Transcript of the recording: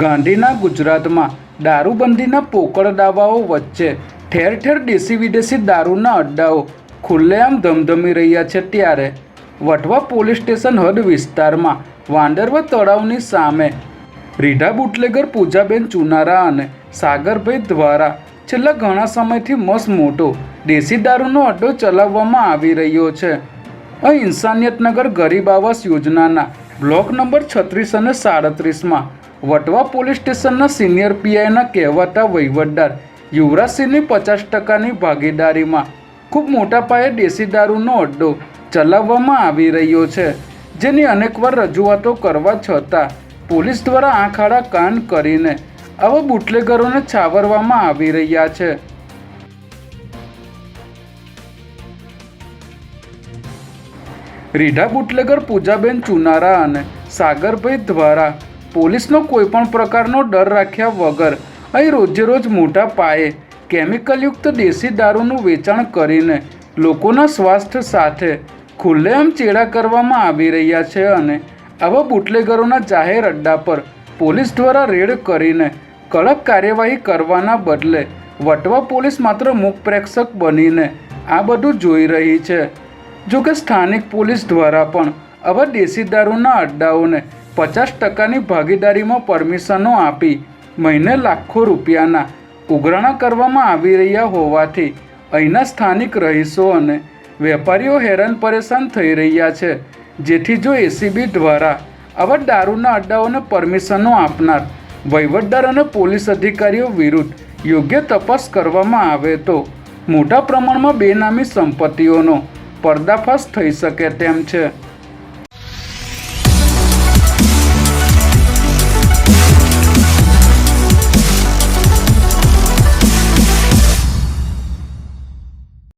ગાંધીના ગુજરાતમાં દારૂબંધીના પોકળ દાવાઓ વચ્ચે ઠેર ઠેર દેશી વિદેશી દારૂના અડ્ડાઓ ખુલ્લેઆમ ધમધમી રહ્યા છે ત્યારે વટવા પોલીસ સ્ટેશન હદ વિસ્તારમાં વાંડરવા તળાવની સામે રીઢા બુટલેગર પૂજાબેન ચુનારા અને સાગરભાઈ દ્વારા છેલ્લા ઘણા સમયથી મસ્ત મોટો દેશી દારૂનો અડ્ડો ચલાવવામાં આવી રહ્યો છે. અહીં ઇન્સાનિયતનગર ગરીબ આવાસ યોજનાના બ્લોક નંબર છત્રીસ અને સાડત્રીસમાં વટવા પોલીસ સ્ટેશનના સિનિયર પીઆઈના કહેવાતા વહીવટદાર યુવરાજસિંહની પચાસ ટકાની ભાગીદારીમાં ખૂબ મોટા પાયે દેશી દારૂનો અડ્ડો ચલાવવામાં આવી રહ્યો છે, જેની અનેકવાર રજૂઆતો કરવા છતાં પોલીસ દ્વારા આંખ આડા કાન કરીને આવા બુટલેગરોને છાવરવામાં આવી રહ્યા છે. રીઢા બુટલેગર પૂજાબેન ચુનારા અને સાગરભાઈ દ્વારા પોલીસનો કોઈપણ પ્રકારનો ડર રાખ્યા વગર અહીં રોજે રોજ મોટા પાયે કેમિકલયુક્ત દેશી દારૂનું વેચાણ કરીને લોકોના સ્વાસ્થ્ય સાથે ખુલ્લેઆમ ચેડા કરવામાં આવી રહ્યા છે અને આવા બુટલેગરોના જાહેર અડ્ડા પર પોલીસ દ્વારા રેડ કરીને કડક કાર્યવાહી કરવાના બદલે વટવા પોલીસ માત્ર મૂક પ્રેક્ષક બનીને આ બધું જોઈ રહી છે. જો કે સ્થાનિક પોલીસ દ્વારા પણ આવા દેશી દારૂના અડ્ડાઓને પચાસ ટકાની ભાગીદારીમાં પરમિશનો આપી મહિને લાખો રૂપિયાના ઉઘરાણા કરવામાં આવી રહ્યા હોવાથી અહીંના સ્થાનિક રહીશો અને વેપારીઓ હેરાન પરેશાન થઈ રહ્યા છે, જેથી જો એસીબી દ્વારા આવા દારૂના અડ્ડાઓને પરમિશનો આપનાર વહીવટદાર અને પોલીસ અધિકારીઓ વિરુદ્ધ યોગ્ય તપાસ કરવામાં આવે તો મોટા પ્રમાણમાં બેનામી સંપત્તિઓનો પર્દાફાશ થઈ શકે તેમ છે.